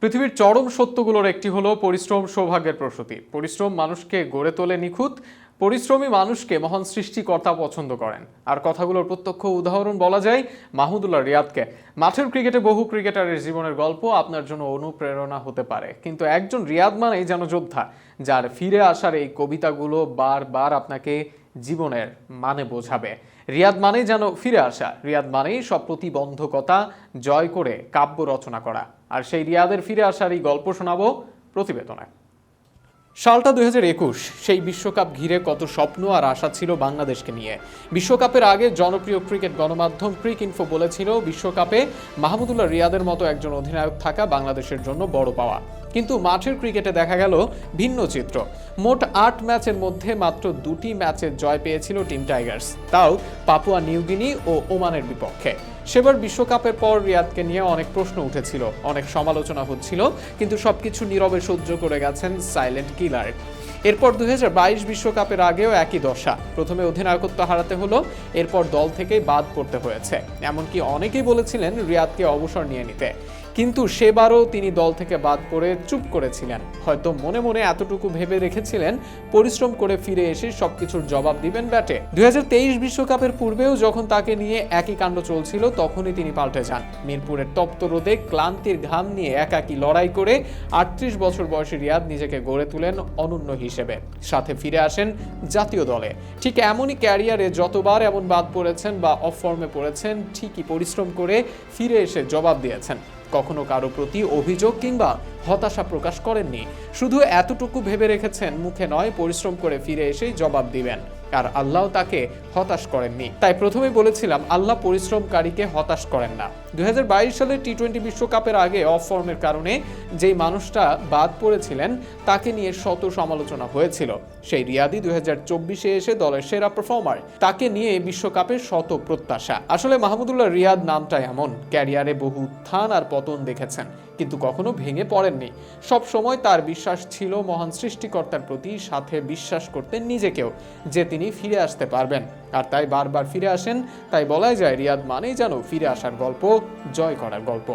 পৃথিবীর চরম সত্যগুলোর একটি হলো পরিশ্রম সৌভাগ্যের প্রসূতি। পরিশ্রম মানুষকে গড়ে তোলে নিখুঁত, পরিশ্রমী মানুষকে মহান সৃষ্টিকর্তা পছন্দ করেন। আর কথাগুলোর প্রত্যক্ষ উদাহরণ বলা যায় মাহমুদুল্লাহ রিয়াদকে। মাঠের ক্রিকেটে বহু ক্রিকেটারের জীবনের গল্প আপনার জন্য অনুপ্রেরণা হতে পারে। কিন্তু একজন রিয়াদ মানেই যেন যোদ্ধা, যার ফিরে আসার এই কবিতাগুলো বারবার আপনাকে জীবনের মানে বোঝাবে। রিয়াদ মানেই যেন ফিরে আসা। রিয়াদ মানেই সব প্রতিবন্ধকতা জয় করে কাব্য রচনা করা। আর সেই রিয়াদের ফিরে আসার এই গল্প শোনাবো প্রতিবেদনে। সালটা দুই সেই বিশ্বকাপ ঘিরে কত স্বপ্ন আর আশা ছিল বাংলাদেশকে নিয়ে। বিশ্বকাপের আগে জনপ্রিয় ক্রিকেট গণমাধ্যম ক্রিক ইনফো বলেছিল, বিশ্বকাপে মাহমুদুল্লাহ রিয়াদের মতো একজন অধিনায়ক থাকা বাংলাদেশের জন্য বড় পাওয়া। কিন্তু মাঠের ক্রিকেটে দেখা গেল ভিন্ন চিত্র। মোট আট ম্যাচের মধ্যে মাত্র দুটি ম্যাচের জয় পেয়েছিল টিম টাইগার্স। তাও পাপুয়া নিউগিনি ও ওমানের বিপক্ষে। সেবার বিশ্বকাপের পর রিয়াদকে নিয়ে অনেক প্রশ্ন উঠেছিল, অনেক সমালোচনা হচ্ছিল, কিন্তু সবকিছু নীরবে সহ্য করে গেছেন সাইলেন্ট কিলার। এরপর দুই বিশ্বকাপের আগেও একই দশা, প্রথমে অধিনায়কত্ব হারাতে হলো, এরপর দল থেকেই বাদ পড়তে হয়েছে। এমনকি অনেকেই বলেছিলেন রিয়াদকে অবসর নিয়ে নিতে। কিন্তু সেবারও তিনি দল থেকে বাদ পড়ে চুপ করেছিলেন। হয়তো মনে মনে এতটুকু ভেবে রেখেছিলেন, পরিশ্রম করে ফিরে এসে সবকিছুর জবাব দিবেন ব্যাটে। দুই বিশ্বকাপের পূর্বেও যখন তাকে নিয়ে একই কাণ্ড চলছিল, তখনই তিনি পাল্টে যান। মিরপুরের তপ্ত রোদে ক্লান্তির ঘাম নিয়ে একাকী লড়াই করে আটত্রিশ বছর বয়সী রিয়াদ নিজেকে গড়ে তুলেন অনন্য হিসেবে। সাথে ফিরে আসেন জাতীয় দলে। ঠিক এমনই ক্যারিয়ারে যতবার এমন বাদ পড়েছেন বা অফ ফর্মে পড়েছেন, ঠিকই পরিশ্রম করে ফিরে এসে জবাব দিয়েছেন। কখনো কারও প্রতি অভিযোগ কিংবা হতাশা প্রকাশ করেননি। শুধু এতটুকু ভেবে রেখেছেন, মুখে নয়, পরিশ্রম করে ফিরে এসেই জবাব দিবেন। আর আল্লাহ তাকে হতাশ করেননি। তাই প্রথমেই বলেছিলাম, আল্লাহ পরিশ্রমকারীকে হতাশ করেন না। দুই সালে টি টোয়েন্টি বিশ্বকাপের আগে অফ ফর্মের কারণে যেই মানুষটা বাদ পড়েছিলেন, তাকে নিয়ে শত সমালোচনা হয়েছিল। সেই রিয়াদি দুই হাজার এসে দলের সেরা পারফর্মার তাকে নিয়ে বিশ্বকাপে শত প্রত্যাশা। আসলে মাহমুদুল্লাহ রিয়াদ নামটা এমন। ক্যারিয়ারে বহু উত্থান আর পতন দেখেছেন। কিন্তু কখনো ভেঙে পড়েননি। সব সময় তার বিশ্বাস ছিল মহান সৃষ্টিকর্তার প্রতি সাথে বিশ্বাস করতেন নিজেকেও, যে তিনি ফিরে আসতে পারবেন। আর তাই বারবার ফিরে আসেন, তাই বলাই যায় রিয়াদ মানেই যেন ফিরে আসার গল্প, জয় করার গল্প।